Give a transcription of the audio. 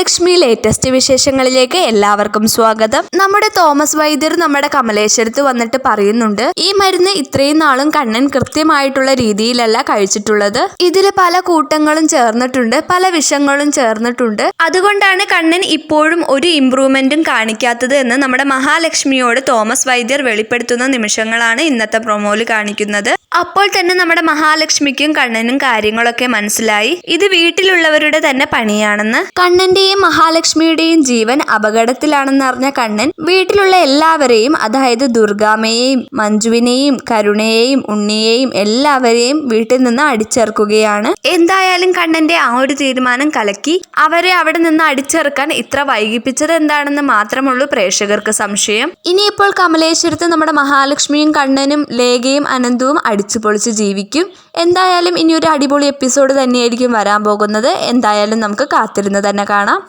Mahalakshmi latest വിശേഷങ്ങളിലേക്ക് എല്ലാവർക്കും സ്വാഗതം. നമ്മുടെ തോമസ് വൈദ്യർ നമ്മുടെ കമലേശ്വരത്ത് വന്നിട്ട് പറയുന്നുണ്ട് ഈ മരുന്ന് ഇത്രയും നാളും കണ്ണൻ കൃത്യമായിട്ടുള്ള രീതിയിലല്ല കഴിച്ചിട്ടുള്ളത്. ഇതിൽ പല കൂട്ടങ്ങളും ചേർന്നിട്ടുണ്ട് പല വിഷങ്ങളും ചേർന്നിട്ടുണ്ട്. അതുകൊണ്ടാണ് കണ്ണൻ ഇപ്പോഴും ഒരു ഇമ്പ്രൂവ്മെന്റും കാണിക്കാത്തത് എന്ന് നമ്മുടെ മഹാലക്ഷ്മിയോട് തോമസ് വൈദ്യർ വെളിപ്പെടുത്തുന്ന നിമിഷങ്ങളാണ് ഇന്നത്തെ പ്രൊമോയിൽ കാണിക്കുന്നത്. അപ്പോൾ തന്നെ നമ്മുടെ മഹാലക്ഷ്മിക്കും കണ്ണനും കാര്യങ്ങളൊക്കെ മനസ്സിലായി. ഇത് വീട്ടിലുള്ളവരുടെ തന്നെ പണിയാണെന്ന്. കണ്ണന്റെയും മഹാലക്ഷ്മിയുടെയും ജീവൻ അപകടത്തിലാണെന്ന് അറിഞ്ഞ കണ്ണൻ വീട്ടിലുള്ള എല്ലാവരെയും അതായത് ദുർഗാമ്മയെയും മഞ്ജുവിനെയും കരുണയെയും ഉണ്ണിയെയും എല്ലാവരെയും വീട്ടിൽ നിന്ന് അടിച്ചിറക്കുകയാണ് എന്തായാലും കണ്ണന്റെ ആ ഒരു തീരുമാനം കലക്കി അവരെ അവിടെ നിന്ന് അടിച്ചിറക്കാൻ ഇത്ര വൈകിപ്പിച്ചത് എന്താണെന്ന് മാത്രമുള്ളൂ പ്രേക്ഷകർക്ക് സംശയം. ഇനിയിപ്പോൾ കമലേശ്വരത്ത് നമ്മുടെ മഹാലക്ഷ്മിയും കണ്ണനും ലേഖയും അനന്തവും അടിച്ചു പൊളിച്ച് ജീവിക്കും. എന്തായാലും ഇനിയൊരു അടിപൊളി എപ്പിസോഡ് തന്നെയായിരിക്കും വരാൻ പോകുന്നത്. എന്തായാലും നമുക്ക് കാത്തിരുന്ന് തന്നെ കാണാം.